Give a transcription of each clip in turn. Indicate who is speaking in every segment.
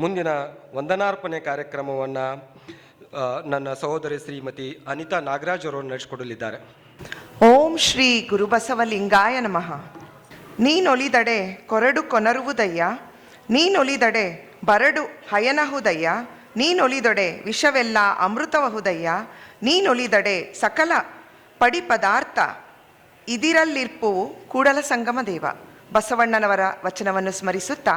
Speaker 1: ಮುಂದಿನ ವಂದನಾರ್ಪಣೆ ಕಾರ್ಯಕ್ರಮವನ್ನು ನನ್ನ ಸಹೋದರಿ ಶ್ರೀಮತಿ ಅನಿತಾ ನಾಗರಾಜ್ ಅವರು ನಡೆಸಿಕೊಡಲಿದ್ದಾರೆ.
Speaker 2: ಓಂ ಶ್ರೀ ಗುರುಬಸವಲಿಂಗಾಯ ನಮಃ. ನೀನೊಲಿದಡೆ ಕೊರಡು ಕೊನರುವುದಯ್ಯ, ನೀನೊಲಿದಡೆ ಬರಡು ಹಯನಹುದಯ್ಯ, ನೀನೊಲಿದೊಡೆ ವಿಷವೆಲ್ಲ ಅಮೃತವಹುದಯ್ಯ, ನೀನೊಲಿದಡೆ ಸಕಲ ಪಡಿ ಪದಾರ್ಥ ಕೂಡಲ ಸಂಗಮ ದೇವ ಬಸವಣ್ಣನವರ ವಚನವನ್ನು ಸ್ಮರಿಸುತ್ತಾ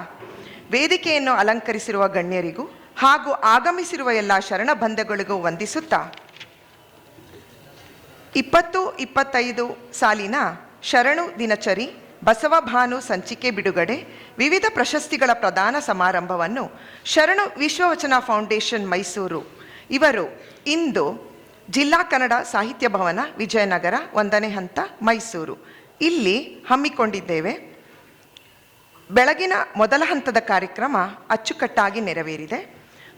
Speaker 2: ವೇದಿಕೆಯನ್ನು ಅಲಂಕರಿಸಿರುವ ಗಣ್ಯರಿಗೂ ಹಾಗೂ ಆಗಮಿಸಿರುವ ಎಲ್ಲ ಶರಣ ಬಂಧಗಳಿಗೂ ವಂದಿಸುತ್ತಾ. ಇಪ್ಪತ್ತು, ಇಪ್ಪತ್ತೈದು ಸಾಲಿನ ಶರಣು ದಿನಚರಿ ಬಸವ ಭಾನು ಸಂಚಿಕೆ ಬಿಡುಗಡೆ ವಿವಿಧ ಪ್ರಶಸ್ತಿಗಳ ಪ್ರದಾನ ಸಮಾರಂಭವನ್ನು ಶರಣು ವಿಶ್ವವಚನ ಫೌಂಡೇಶನ್ ಮೈಸೂರು. ಇವರು ಇಂದು ಜಿಲ್ಲಾ ಕನ್ನಡ ಸಾಹಿತ್ಯ ಭವನ ವಿಜಯನಗರ ಒಂದನೇ ಹಂತ ಮೈಸೂರು. ಇಲ್ಲಿ ಹಮ್ಮಿಕೊಂಡಿದ್ದೇವೆ. ಬೆಳಗಿನ ಮೊದಲ ಹಂತದ ಕಾರ್ಯಕ್ರಮ ಅಚ್ಚುಕಟ್ಟಾಗಿ ನೆರವೇರಿದೆ.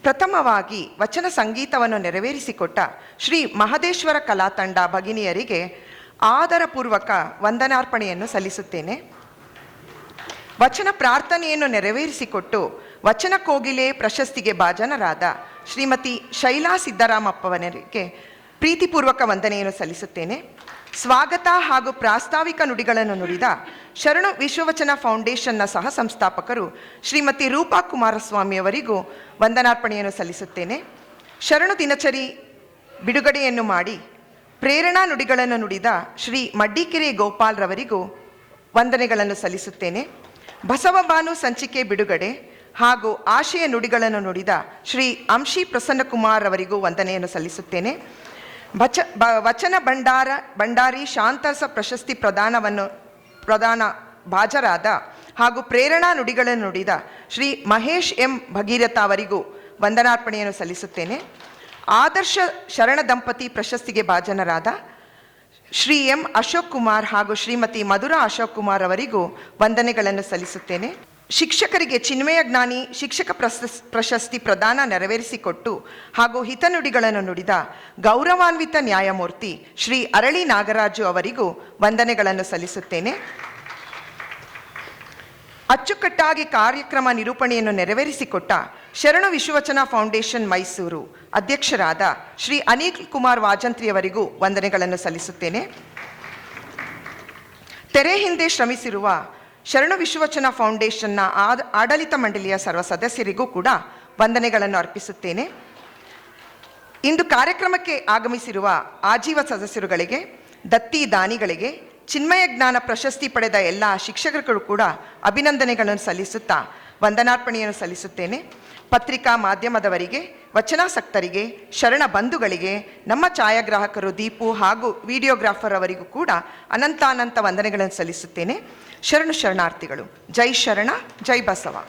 Speaker 2: ಪ್ರಥಮವಾಗಿ ವಚನ ಸಂಗೀತವನ್ನು ನೆರವೇರಿಸಿಕೊಟ್ಟ ಶ್ರೀ ಮಹದೇಶ್ವರ ಕಲಾ ತಂಡ ಭಗಿನಿಯರಿಗೆ ಆದರಪೂರ್ವಕ ವಂದನಾರ್ಪಣೆಯನ್ನು ಸಲ್ಲಿಸುತ್ತೇನೆ. ವಚನ ಪ್ರಾರ್ಥನೆಯನ್ನು ನೆರವೇರಿಸಿಕೊಟ್ಟು ವಚನ ಕೋಗಿಲೆ ಪ್ರಶಸ್ತಿಗೆ ಭಾಜನರಾದ ಶ್ರೀಮತಿ ಶೈಲಾ ಸಿದ್ದರಾಮಪ್ಪವನರಿಗೆ ಪ್ರೀತಿಪೂರ್ವಕ ವಂದನೆಯನ್ನು ಸಲ್ಲಿಸುತ್ತೇನೆ. ಸ್ವಾಗತ ಹಾಗೂ ಪ್ರಾಸ್ತಾವಿಕ ನುಡಿಗಳನ್ನು ನುಡಿದ ಶರಣು ವಿಶ್ವವಚನ ಫೌಂಡೇಶನ್ನ ಸಹ ಸಂಸ್ಥಾಪಕರು ಶ್ರೀಮತಿ ರೂಪಾ ಕುಮಾರಸ್ವಾಮಿಯವರಿಗೂ ವಂದನಾರ್ಪಣೆಯನ್ನು ಸಲ್ಲಿಸುತ್ತೇನೆ. ಶರಣು ದಿನಚರಿ ಬಿಡುಗಡೆಯನ್ನು ಮಾಡಿ ಪ್ರೇರಣಾ ನುಡಿಗಳನ್ನು ನುಡಿದ ಶ್ರೀ ಮಡ್ಡಿಕೆರೆ ಗೋಪಾಲ್ ರವರಿಗೂ ವಂದನೆಗಳನ್ನು ಸಲ್ಲಿಸುತ್ತೇನೆ. ಬಸವ ಭಾನು ಸಂಚಿಕೆ ಬಿಡುಗಡೆ ಹಾಗೂ ಆಶಯ ನುಡಿಗಳನ್ನು ನುಡಿದ ಶ್ರೀ ಅಂಶಿ ಪ್ರಸನ್ನಕುಮಾರ್ ಅವರಿಗೂ ವಂದನೆಯನ್ನು ಸಲ್ಲಿಸುತ್ತೇನೆ. ವಚ, ಬ, ವಚನ ಭಂಡಾರ, ಭಂಡಾರಿ ಶಾಂತರಸ ಪ್ರಶಸ್ತಿ ಪ್ರದಾನವನ್ನು, ಪ್ರದಾನ ಭಾಜರಾದ ಹಾಗೂ ಪ್ರೇರಣಾ ನುಡಿಗಳನ್ನು ನುಡಿದ ಶ್ರೀ ಮಹೇಶ್ ಎಂ ಭಗೀರಥ ಅವರಿಗೂ ವಂದನಾರ್ಪಣೆಯನ್ನು ಸಲ್ಲಿಸುತ್ತೇನೆ. ಆದರ್ಶ ಶರಣ ದಂಪತಿ ಪ್ರಶಸ್ತಿಗೆ ಭಾಜನರಾದ ಶ್ರೀ ಎಂ ಅಶೋಕ್ ಕುಮಾರ್ ಹಾಗೂ ಶ್ರೀಮತಿ ಮಧುರಾ ಅಶೋಕ್ ಕುಮಾರ್ ಅವರಿಗೂ ವಂದನೆಗಳನ್ನು ಸಲ್ಲಿಸುತ್ತೇನೆ. ಶಿಕ್ಷಕರಿಗೆ ಚಿನ್ಮಯ ಜ್ಞಾನಿ, ಶಿಕ್ಷಕ ಪ್ರಶಸ್, ಪ್ರಶಸ್ತಿ ಪ್ರದಾನ ನೆರವೇರಿಸಿಕೊಟ್ಟು ಹಾಗೂ ಹಿತನುಡಿಗಳನ್ನು ನುಡಿದ ಗೌರವಾನ್ವಿತ ನ್ಯಾಯಮೂರ್ತಿ ಶ್ರೀ ಅರಳಿ ನಾಗರಾಜು ಅವರಿಗೂ ವಂದನೆಗಳನ್ನು ಸಲ್ಲಿಸುತ್ತೇನೆ. ಅಚ್ಚುಕಟ್ಟಾಗಿ ಕಾರ್ಯಕ್ರಮ ನಿರೂಪಣೆಯನ್ನು ನೆರವೇರಿಸಿಕೊಟ್ಟ ಶರಣು ವಿಶ್ವವಚನ ಫೌಂಡೇಶನ್ ಮೈಸೂರು ಅಧ್ಯಕ್ಷರಾದ ಶ್ರೀ ಅನಿಲ್ ಕುಮಾರ್ ವಾಜಂತ್ರಿಯವರಿಗೂ ವಂದನೆಗಳನ್ನು ಸಲ್ಲಿಸುತ್ತೇನೆ. ತೆರೆ ಹಿಂದೆ ಶ್ರಮಿಸಿರುವ ಶರಣು ವಿಶ್ವವಚನ ಫೌಂಡೇಶನ್ನ ಆದ ಆಡಳಿತ ಮಂಡಳಿಯ ಸರ್ವ ಸದಸ್ಯರಿಗೂ ಕೂಡ ವಂದನೆಗಳನ್ನು ಅರ್ಪಿಸುತ್ತೇನೆ. ಇಂದು ಕಾರ್ಯಕ್ರಮಕ್ಕೆ ಆಗಮಿಸಿರುವ ಆಜೀವ ಸದಸ್ಯರುಗಳಿಗೆ, ದತ್ತಿ ದಾನಿಗಳಿಗೆ, ಚಿನ್ಮಯ ಜ್ಞಾನ ಪ್ರಶಸ್ತಿ ಪಡೆದ ಎಲ್ಲ ಶಿಕ್ಷಕರು ಕೂಡ ಅಭಿನಂದನೆಗಳನ್ನು ಸಲ್ಲಿಸುತ್ತಾ ವಂದನಾರ್ಪಣೆಯನ್ನು ಸಲ್ಲಿಸುತ್ತೇನೆ. ಪತ್ರಿಕಾ ಮಾಧ್ಯಮದವರಿಗೆ, ವಚನಾಸಕ್ತರಿಗೆ, ಶರಣ ಬಂಧುಗಳಿಗೆ, ನಮ್ಮ ಛಾಯಾಗ್ರಾಹಕರು ದೀಪು ಹಾಗೂ ವಿಡಿಯೋಗ್ರಾಫರ್ ಅವರಿಗೂ ಕೂಡ ಅನಂತಾನಂತ ವಂದನೆಗಳನ್ನು ಸಲ್ಲಿಸುತ್ತೇನೆ. ಶರಣು ಶರಣಾರ್ಥಿಗಳು, ಜೈ ಶರಣ, ಜೈ ಬಸವ.